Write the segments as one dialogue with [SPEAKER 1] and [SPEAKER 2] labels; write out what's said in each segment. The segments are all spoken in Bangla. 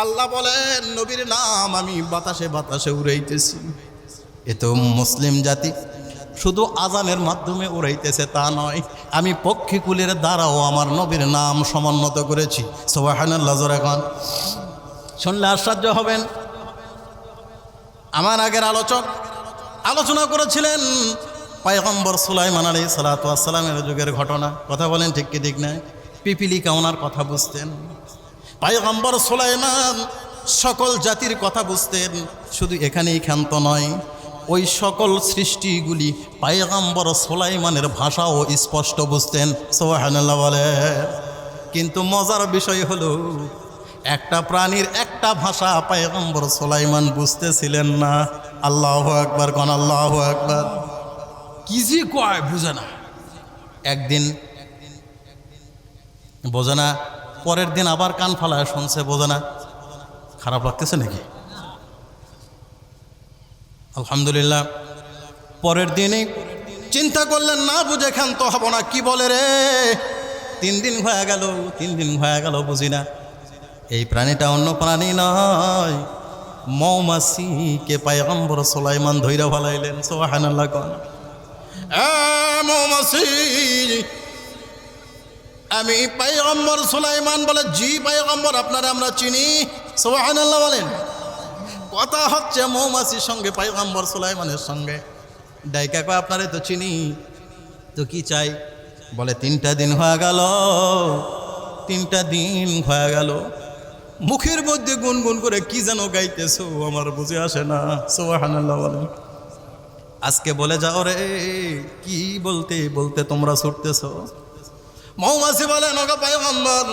[SPEAKER 1] আল্লাহ বলেন, নবীর নাম আমি বাতাসে বাতাসে উড়াইতেছি। এ তো মুসলিম জাতি, শুধু আজানের মাধ্যমে উড়াইতেছে তা নয়, আমি পক্ষীকুলের দ্বারাও আমার নবীর নাম সমুন্নত করেছি। সোবাহান্লাহ এখন শুনলে আশ্চর্য হবেন। আমার আগের আলোচক আলোচনা করেছিলেন পায়গম্বর সুলাইমান আলী সালাতামের যুগের ঘটনা। কথা বলেন ঠিক কি ঠিক নাই? পিপিলিকা ওনার কথা বুঝতেন। পায়গম্বর সোলাইমান সকল জাতির কথা বুঝতেন। শুধু এখানেই ক্ষান্ত নয় ওই সকল সৃষ্টিগুলি পায়গম্বর সোলাইমানের ভাষাও স্পষ্ট বুঝতেন। সোহানাল্লাহ বলে। কিন্তু মজার বিষয় হলো একটা প্রাণীর একটা ভাষা পায়গম্বর সোলাইমান বুঝতেছিলেন না। আল্লাহ একবার কন আল্লাহ একবার কি যে কয় বুঝে না। একদিন বোঝে না পরের দিন আবার কান ফালায় শুনছে, বোঝে না। খারাপ লাগতেছে নাকি? আলহামদুলিল্লাহ। পরের দিনই চিন্তা করলেন, না বুঝে ক্ষান্ত হব না, কি বলে রে? তিন দিন হয়ে গেল, তিন দিন হয়ে গেল, বুঝি না। এই প্রাণীটা অন্য প্রাণী নয়। মৌমাছিকে পায়গম্বর সোলাইমান ধৈর্য ভালাইলেন সোহান আল্লাহ কন মৌমাছি আমি পাইগম্বর সুলাইমান বলে, জি পাইগম্বর আপনারা আমরা চিনি। সোহান আল্লাহ বলেন। কথা হচ্ছে মৌমাছির সঙ্গে পাইগম্বর সুলাইমানের সঙ্গে। ডাইকা কয়, আপনারে তো চিনি, তো কি চাই? বলে, তিনটা দিন হয়ে গেল, তিনটা দিন হয়ে গেল। মুখের মধ্যে গুনগুন করে কি যেন গাইতেছো, আমার বুঝে আসে না। সোহান আল্লাহ বলেন। আজকে বলে যাও রে, কি বলতে বলতে তোমরা ছুটতেছো? মৌমাছি বলেন ওগো পায়গম্বর।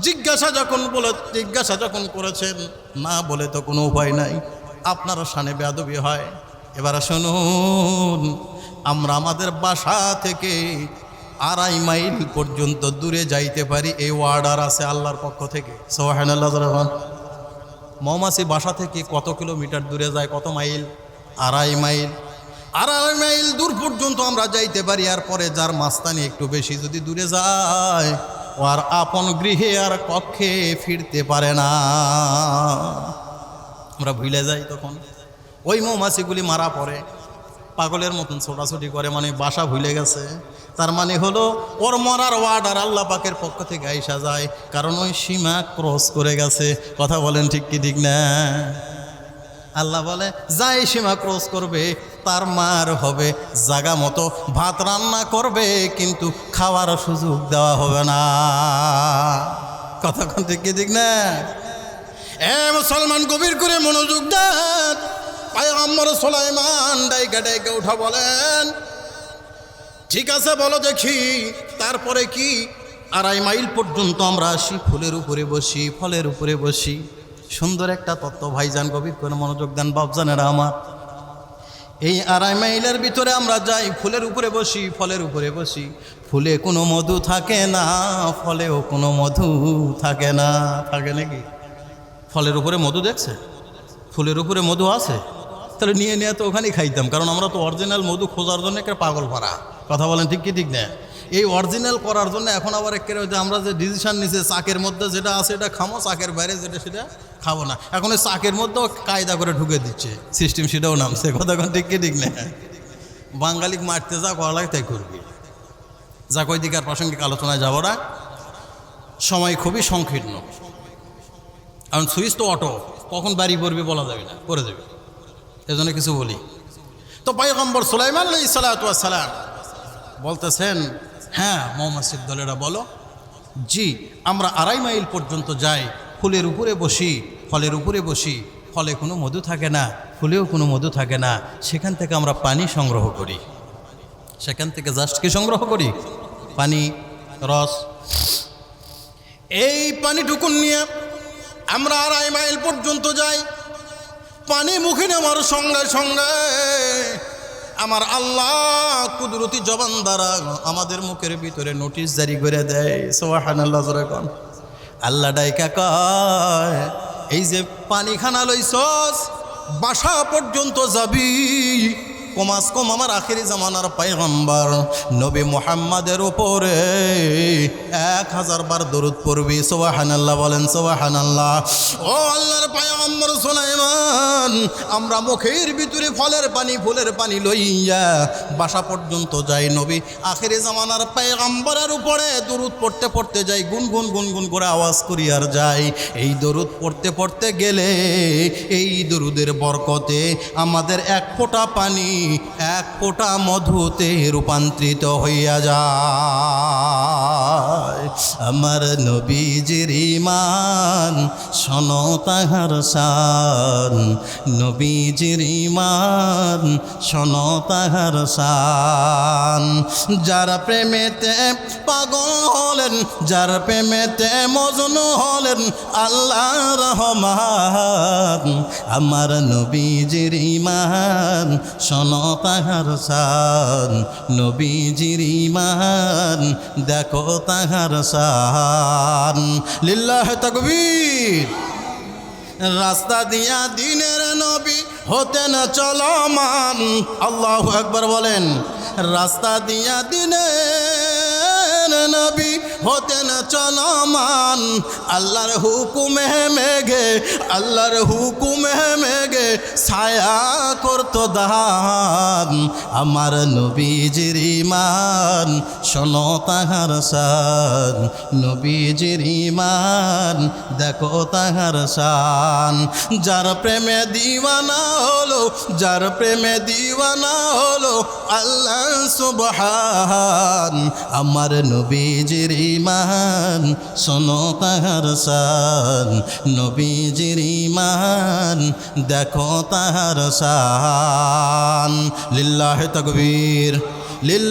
[SPEAKER 1] জিজ্ঞাসা যখন বলে, জিজ্ঞাসা যখন করেছেন, না বলে তো কোনো উপায় নাই। আপনারও সানে বেয়াদবি হয়। এবার শুনুন, আমরা আমাদের বাসা থেকে আড়াই মাইল পর্যন্ত দূরে যাইতে পারি, এই ওয়ার্ডার আছে আল্লাহর পক্ষ থেকে। সোহান আল্লাহ রহমান। মৌমাছি বাসা থেকে কত কিলোমিটার দূরে যায়, কত মাইল? আড়াই মাইল। আড়াই মাইল দূর পর্যন্ত আমরা যাইতে পারি, আর পরে যার মাস্তানি একটু বেশি যদি দূরে যায়, ও আর আপন গৃহে আর কক্ষে ফিরতে পারে না। আমরা ভুলে যাই তখন। ওই মৌমাছিগুলি মারা পড়ে, পাগলের মতন ছোটাছুটি করে মানে বাসা ভুলে গেছে। তার মানে হলো, ওর মরার ওয়ার্ড আর আল্লাহ পাকের পক্ষ থেকে আইসা যায়, কারণ ওই সীমা ক্রস করে গেছে। কথা বলেন ঠিক কি ঠিক না? আল্লাহ বলে, যাই সীমা ক্রস করবে তার মার হবে, জাগা মতো ভাত রান্না করবে, কিন্তু খাওয়ার সুযোগ দেওয়া হবে না। কতক্ষণ ঠিক ঠিক না? এ মুসলমান, গভীর করে মনোযোগ দেন। পায়গম্বর সোলাইমান ডাইকা ডাইকা উঠা বলেন, ঠিক আছে, বলো দেখি, তারপরে কি? আড়াই মাইল পর্যন্ত আমরা আসি, ফুলের উপরে বসি, ফলের উপরে বসি। সুন্দর একটা তত্ত্ব ভাইজান গভীর করে মনোযোগ দেন বাবজানেরা আমার। এই আড়াই মাইলের ভিতরে আমরা যাই, ফুলের উপরে বসি, ফলের উপরে বসি। ফুলে কোনো মধু থাকে না, ফলেও কোনো মধু থাকে না। থাকে নাকি? ফলের উপরে মধু দেখছে? ফুলের উপরে মধু আছে? তাহলে নিয়ে নিয়ে তো ওখানেই খাইতাম, কারণ আমরা তো অরিজিনাল মধু খোঁজার জন্য একটা পাগল ভরা। কথা বলেন ঠিক কি, ঠিক না? এই অরিজিনাল করার জন্য এখন আবার ওই যে আমরা যে ডিসিশন নিছে চাকের মধ্যে যেটা আছে এটা খামো চাকের বাইরে যেটা সেটা খাব না। এখন ওই চাকের মধ্যেও কায়দা করে ঢুকে দিচ্ছে সিস্টেম সেটাও নামছে, কথা এখন ঠিক কি ঠিক না বাঙালিক মারতে যা করা লাগে তাই করবি। যা কই দিকে আর প্রাসঙ্গিক আলোচনায় যাব না। সময় খুবই সংকীর্ণ। কারণ সুইচ তো অটো, কখন বাড়ি পড়বে বলা যাবে না করে দেবে এজন্য কিছু বলি। তো পাইগম্বর সুলাইমান আলাই সালাম বলতেছেন হ্যাঁ মৌমাসিদ দলেরা বলো। জি, আমরা আড়াই মাইল পর্যন্ত যাই, ফুলের উপরে বসি, ফলের উপরে বসি, ফলে কোনো মধু থাকে না, ফুলেও কোনো মধু থাকে না, সেখান থেকে আমরা পানি সংগ্রহ করি। সেখান থেকে জাস্ট কি সংগ্রহ করি? পানি, রস। এই পানিটুকুন নিয়ে আমরা আড়াই মাইল পর্যন্ত যাই, পানি মুখে নেওয়ার সঙ্গে সঙ্গে আমার আল্লাহ কুদরতি জবান দ্বারা আমাদের মুখের ভিতরে নোটিশ জারি করে দেয়। সোহান আল্লাহ ডাই আল্লাহ ডাইকা কয়, এই যে পানি খানা বাসা পর্যন্ত যাবি কমাস কম আমার আখেরি জামানার পাইগম্বর নবী মোহাম্মদের উপরে এক হাজার বার দরুদ পড়বি, সোবাহানাল্লাহ বলেন, সোবাহানাল্লাহ। ও আল্লাহর পায়গম্বর সোলাইমান, আমরা মুখের ভিতরে ফলের পানি, ফুলের পানি লইয়া বাসা পর্যন্ত যাই নবী। আখেরি জামানার পায়গম্বরের উপরে দরুদ পড়তে পড়তে যাই, গুনগুন গুনগুন করে আওয়াজ করি আর যাই। এই দরুদ পড়তে পড়তে গেলে এই দরুদের বরকতে আমাদের এক ফোঁটা পানি এক ফোঁটা মধুতে রূপান্তরিত হইয়া যায়। আমার নবীজির ইমান শোনো তাহার শান। নবীজির ইমান শোনো তাহার শান। যার প্রেমেতে পাগল হলেন, যার প্রেমেতে মজন হলেন, আল্লাহ রহমান। আমার নবীজির ইমান শোনো তাহার সান, নবীজির ইমান দেখো তাহার শান লিল্লাহ তকবীর। রাস্তা দিয়া দিনের নবী হতেন চলমান। আল্লাহ একবার বলেন, রাস্তা দিয়া দিনের নবী হতেন চলমান। আল্লাহর হুকুমে মেঘে আল্লাহর হুকুমে মেঘে ছায়া করতো দান আমার নবীজির ইমান শোনো তাহার সান নবীজির ইমান দেখো তাহার শান। যার প্রেমে দিওয়ানা হলো, যার প্রেমে দিওয়ানা হলো আল্লাহ সুবহান। আমার নবীজির ইমান শোনো তাহার সান নবীজির ইমান দেখো তাহার সান লিল্লাহ তকবীর লিল্লাহ